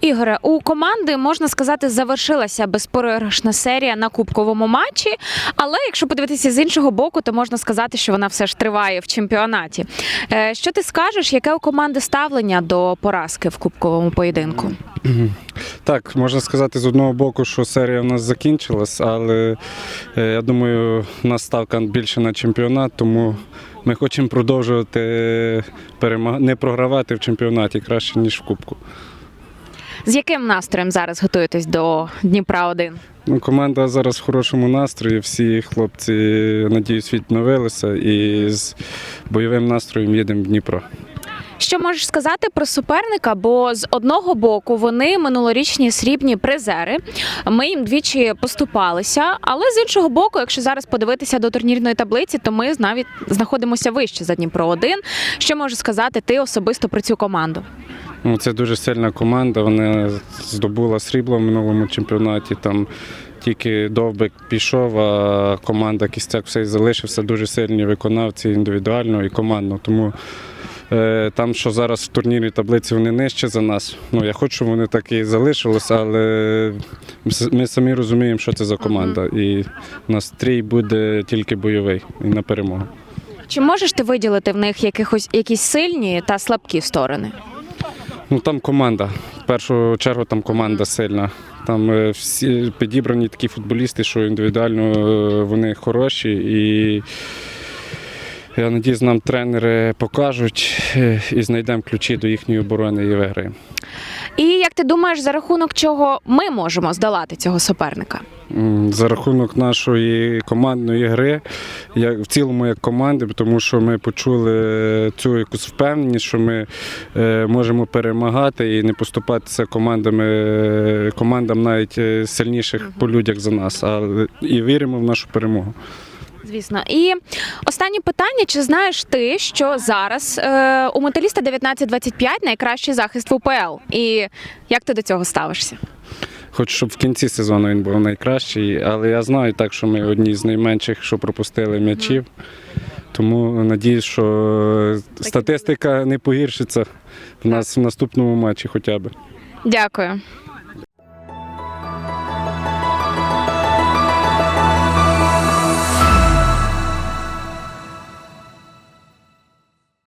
Ігоре, у команди можна сказати, завершилася безпрограшна серія на кубковому матчі. Але якщо подивитися з іншого боку, то можна сказати, що вона все ж триває в чемпіонаті. Е, Що ти скажеш, яке у команди ставлення до поразки в кубковому поєдинку? Так, можна сказати з одного боку, що серія в нас закінчилась, але е, я думаю, у нас ставка більше на чемпіонат, тому ми хочемо продовжувати не програвати в чемпіонаті краще, ніж в Кубку. З яким настроєм зараз готуєтесь до Дніпра 1 Ну, команда зараз в хорошому настрої, всі хлопці, надіюсь, відновилися і з бойовим настроєм їдемо в Дніпро. Що можеш сказати про суперника? Бо з одного боку вони минулорічні срібні призери. Ми їм двічі поступалися. Але з іншого боку, якщо зараз подивитися до турнірної таблиці, то ми навіть знаходимося вище за Дніпро 1 Що можеш сказати ти особисто про цю команду? Ну, це дуже сильна команда. Вона здобула срібло в минулому чемпіонаті. Там тільки довбик пішов, а команда кістяк все і залишився. Дуже сильні виконавці індивідуально і командно. Тому е, там, що зараз в турнірній таблиці вони нижче за нас. Ну я хочу, щоб вони так і залишилися, але ми самі розуміємо, що це за команда. І настрій буде тільки бойовий і на перемогу. Чи можеш ти виділити в них якихось якісь сильні та слабкі сторони? Ну там команда. В першу чергу там команда сильна. Там е, всі підібрані такі футболісти, що індивідуально е, вони хороші. І я надіюсь, нам тренери покажуть е, і знайдемо ключі до їхньої оборони і виграємо. І як ти думаєш, за рахунок чого ми можемо здолати цього суперника? За рахунок нашої командної гри, як в цілому як команди, тому що ми почули цю якусь впевненість, що ми е, можемо перемагати і не поступатися командами, е, командам навіть е, сильніших по людях за нас, але і віримо в нашу перемогу. Звісно, і останнє питання: чи знаєш ти, що зараз е, у металіста 19-25 найкращий захист в УПЛ? І як ти до цього ставишся? Хочу, щоб в кінці сезону він був найкращий, але я знаю так, що ми одні з найменших, що пропустили м'ячів. Тому надіюсь, що статистика не погіршиться в нас в наступному матчі хоча б. Дякую.